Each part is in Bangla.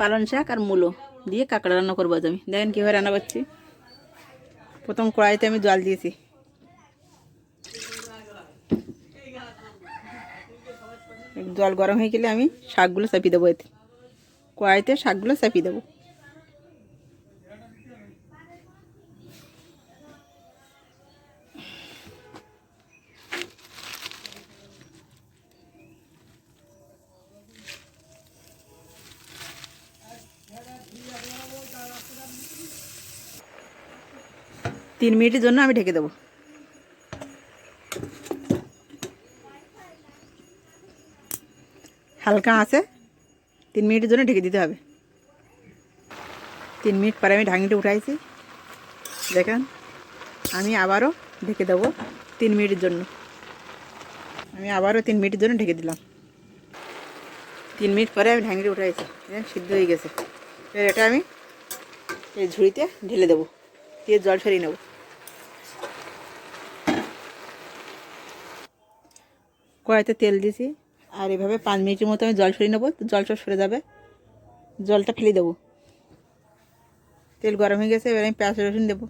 পালন শাক আর মূলো দিয়ে কাঁকড়া রান্না করব আমি। দেখেন কীভাবে রান্না করছি। প্রথম কড়াইতে আমি জল দিয়েছি। জল গরম হয়ে গেলে আমি শাকগুলো চাপিয়ে দেবো এতে। কড়াইতে শাকগুলো চাপিয়ে দেবো। তিন মিনিটের জন্য আমি ঢেকে দেবো। হালকা আছে। তিন মিনিটের জন্য ঢেকে দিতে হবে। তিন মিনিট পরে আমি ঢাকনিটা উঠাইছি। দেখেন, আমি আবারও ঢেকে দেবো তিন মিনিটের জন্য। আমি আবারও তিন মিনিটের জন্য ঢেকে দিলাম। তিন মিনিট পরে আমি ঢাকনিটা উঠাইছি। সিদ্ধ হয়ে গেছে। এবার এটা আমি এই ঝুড়িতে ঢেলে দেবো। দিয়ে জল সরিয়ে নেব। কড়াইতে তেল দিয়েছি আর এভাবে পাঁচ মিনিটের মতো আমি জল সরিয়ে নেব। জলটা সরে যাবে। জলটা ফেলে দেবো। তেল গরম হয়ে গেছে, এবার আমি পেঁয়াজ, রসুন দেবো।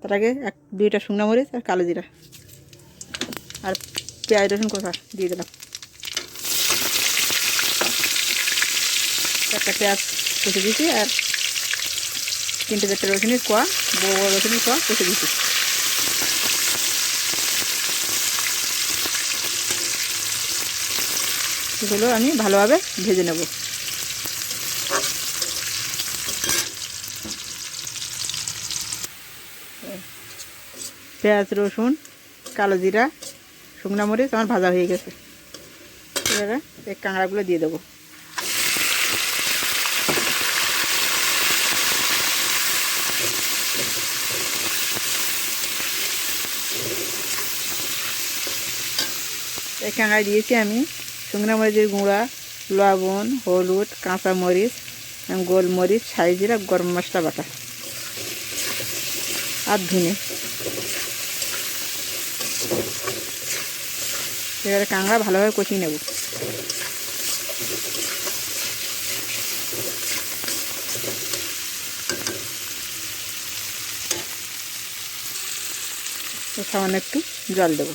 তার আগে এক, দুইটা শুকনো মরিচ আর কালো জিরা। আর পেঁয়াজ, রসুন কষা দিয়ে দিলাম। একটা পেঁয়াজ কষে দিয়েছি আর তিনটে চারটে রসুনের কোয়া, বড় বড় রসুনের কোয়া কষে দিয়েছি। এগুলো আমি ভালোভাবে ভেজে নেব। পেঁয়াজ, রসুন, কালো জিরা, শুকনো মরিচ আমার ভাজা হয়ে গেছে। এবারে এই কাঁকড়াগুলো দিয়ে দেবো। এই কাঁকড়া দিয়েছি আমি শুকনো মরিচের গুঁড়া, লবণ, হলুদ, কাঁচা মরিচ গোলমরিচ সাইজিরা গরম মশলা বাটা আর ধুনে। এবারে কাঁকড়া ভালোভাবে কষিয়ে নেব। সামান্য একটু জল দেবো।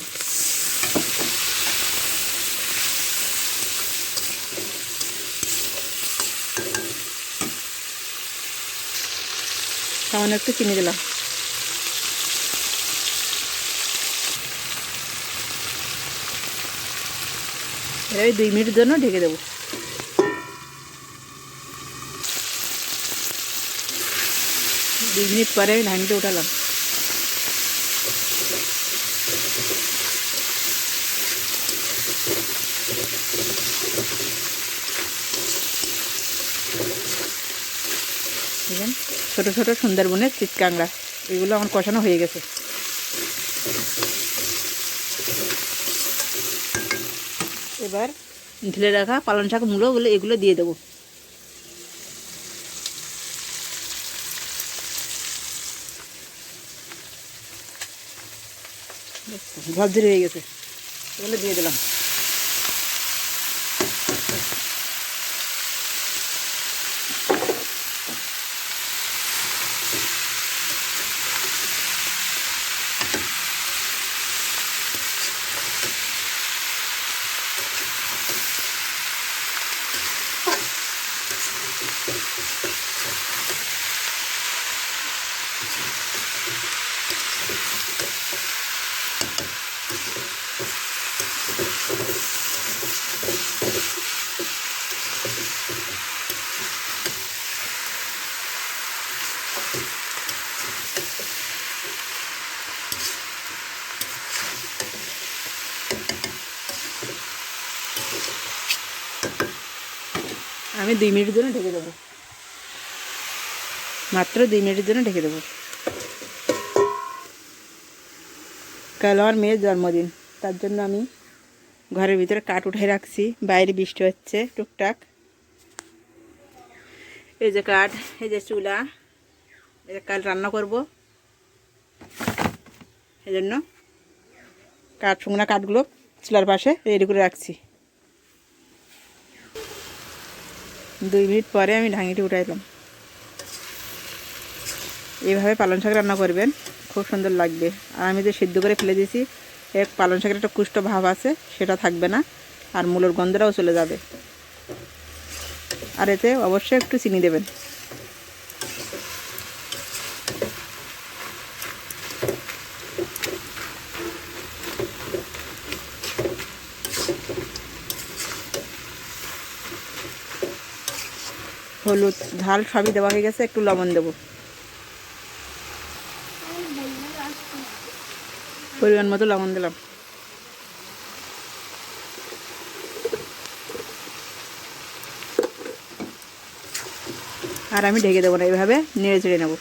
সামান্য একটু চিনি দিলাম। এবার দুই মিনিটের জন্য ঢেকে দেবো। দুই মিনিট পরে আমি ধানটা উঠালাম। দেখেন, ছোটো ছোটো সুন্দরবনের চিটকাংড়া এগুলো আমার কষানো হয়ে গেছে। এবার ঢেলে রাখা পালন শাক মূলো বলে এগুলো দিয়ে দেবো। ঝরঝরে হয়ে গেছে, এগুলো দিয়ে দিলাম। আমি দুই মিনিটের জন্য ঢেকে দেবো। মাত্র দুই মিনিটের জন্য ঢেকে দেবো। কাল আমার মেয়ের জন্মদিন, তার জন্য আমি ঘরের ভিতরে কাঠ উঠে রাখছি, বাইরে বৃষ্টি হচ্ছে, টুকটাক। এই যে কাঠ, এই যে চুলা। কাল রান্না করব। এই জন্য কাঠ শুকনা কাঠগুলো চুলার পাশে রেডি করে রাখছি। দুই মিনিট পরে আমি ঢাঙিটি উঠাইলাম। এইভাবে পালং শাক রান্না করবেন, খুব সুন্দর লাগবে। আর আমি যে সিদ্ধ করে ফেলে দিয়েছি এক পালং শাকের একটা কুষ্ঠ ভাব আছে, সেটা থাকবে না, আর মূলের গন্ধটাও চলে যাবে। আর এতে অবশ্যই একটু চিনি দেবেন। হলুদ, ঝাল সবই দেওয়া হয়ে গেছে, একটু লবণ দেবো। পরিমাণ মতো লবণ দিলাম। আর আমি ঢেকে দেবো না এইভাবে নেড়ে চেড়ে নেব।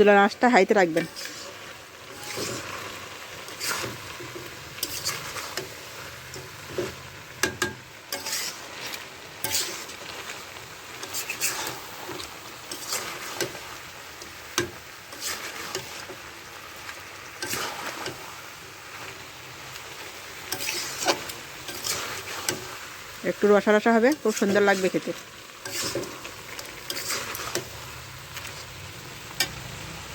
চুলার আঁচটা হাইতে রাখবেন। একটু রসা রসা হবে খুব সুন্দর লাগবে খেতে।